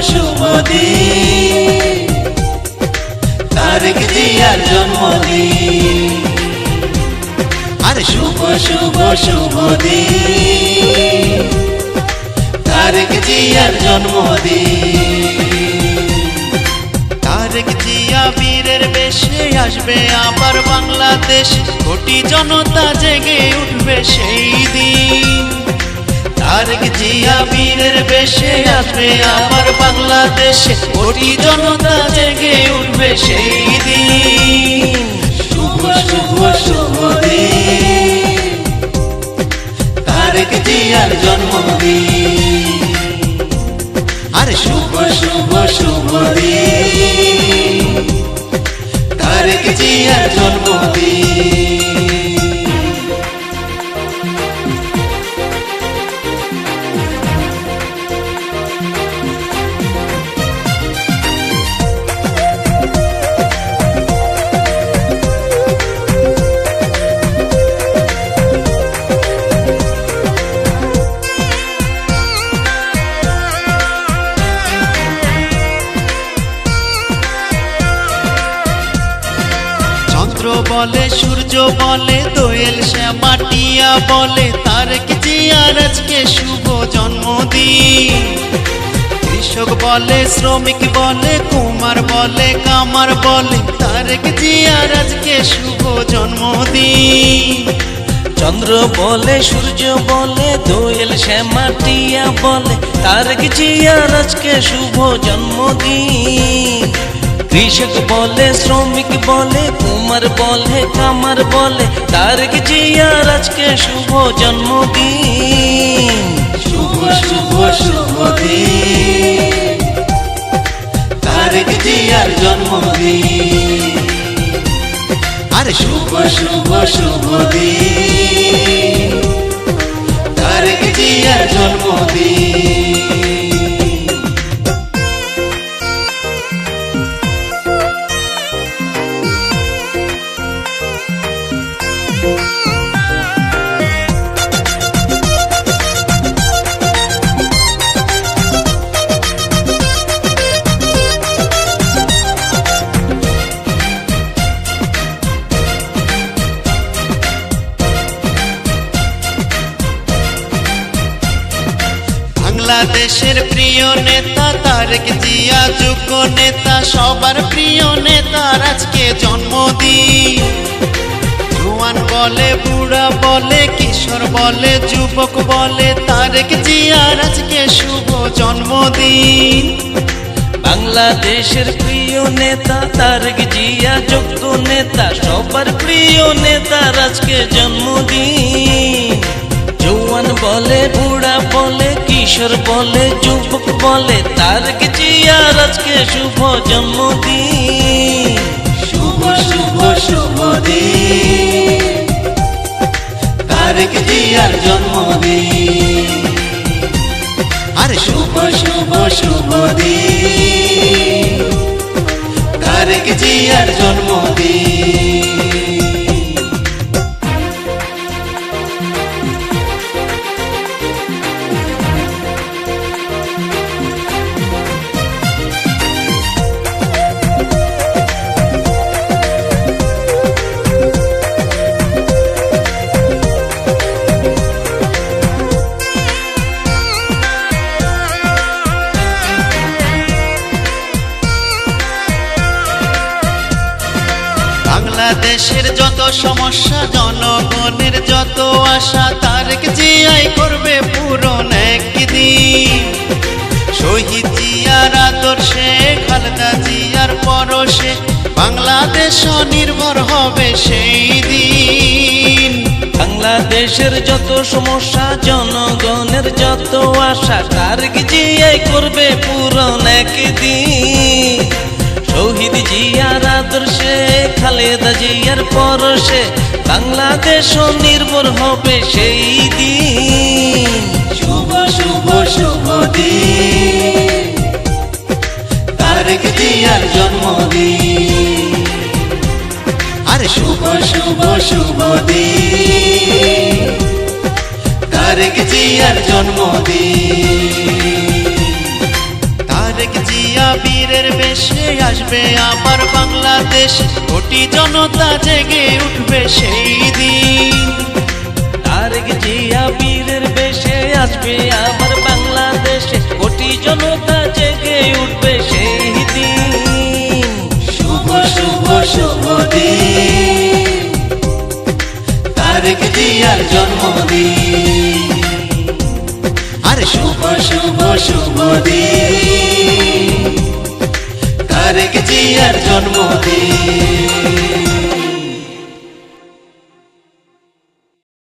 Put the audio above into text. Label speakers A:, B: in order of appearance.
A: শুভদিন তারেক জিয়ার আর শুভ শুভ শুভদিন তারেক জিয়ার জন্মদিন। তারেক জিয়া বীরের বেশে আসবে আবার বাংলাদেশ। কোটি জনতা জেগে উঠবে সেই দিন। তারেক জিয়া বীরের বেশে আসবে আবার বাংলাদেশে কোটি জনতা জেগে উঠবে সেই দিন। শুভ শুভ শুভ দিন। তারেক জিয়ার জন্মদিন। আর শুভ শুভ শুভ দিন। তারেক জিয়ার জন্মদিন। বলে, সূর্য বলে, দোয়েল শ্যামাটিয়া বলে তারেক জিয়ার আজকে শুভ জন্মদিন? কৃষক বলে, শ্রমিক বলে, কুমার বলে, কামার বলে তারেক জিয়ার আজকে শুভ জন্মদিন?
B: চন্দ্র বলে, সূর্য বলে, দোয়েল শ্যামাটিয়া বলে তারেক জিয়ার আজকে শুভ জন্মদিন? কৃষক বলে, শ্রমিক বলে কুমার বলে কামার বলে তারেক জিয়ার আজকে শুভ জন্মদিন?
A: শুভ শুভ শুভ দিন। তারেক জিয়ার জন্মদিন? আর শুভ। শুভ শুভ দিন। তারেক জিয়ার জন্মদিন? বাংলাদেশের প্রিয় নেতা তারেক জিয়া যোগ্য নেতা? সবার প্রিয় নেতার আজকে জন্মদিন। জোয়ান বলে, বুড়া বলে, কিশোর বলে, যুবক বলে তারেক জিয়ার আজকে শুভ জন্মদিন?
B: বাংলাদেশের প্রিয় নেতা তারেক জিয়া যোগ্য নেতা? সবার প্রিয় নেতার আজকে জন্মদিন। কিশোর বলে যুবক বলে তারেক জিয়ার আজকে শুভ জন্মদিন?
A: শুভ শুভ শুভ দিন। তারেক জিয়ার জন্মদিন? আর শুভ শুভ শুভ দিন। তারেক জিয়ার জন্মদিন? বাংলাদেশের যত সমস্যা, জনগণের যত আশা, তারেক জিয়াই করবে পূরণ একদিন। শহীদ জিয়ার আদর্শে, খালেদা জিয়ার পরশে, বাংলাদেশ নির্ভর হবে সেই দিন।
B: বাংলাদেশের যত সমস্যা, জনগণের যত আশা, তারেক জিয়াই করবে পূরণ একদিন। শহীদ আদর্শে খালেদা জিয়ার পরশে বাংলাদেশ নির্ভর হবে সেই দিন।
A: শুভ শুভ শুভ দিন। তারেক জিয়ার জন্মদিন। আরে শুভ শুভ শুভ দিন। তারেক জিয়ার জন্মদিন। বীরের বেশে আসবে আবার বাংলাদেশ। কোটি জনতা জেগে উঠবে সেই দিন।
B: তারেক জিয়া বীরের বেশে আসবে আবার বাংলাদেশে। কোটি জনতা জেগে উঠবে সেই দিন।
A: শুভ শুভ শুভ দিন। তারেক জিয়ার জন্মদিন। আরে শুভ শুভ শুভ দিন। আরেক জিয়ার জন্মদিন।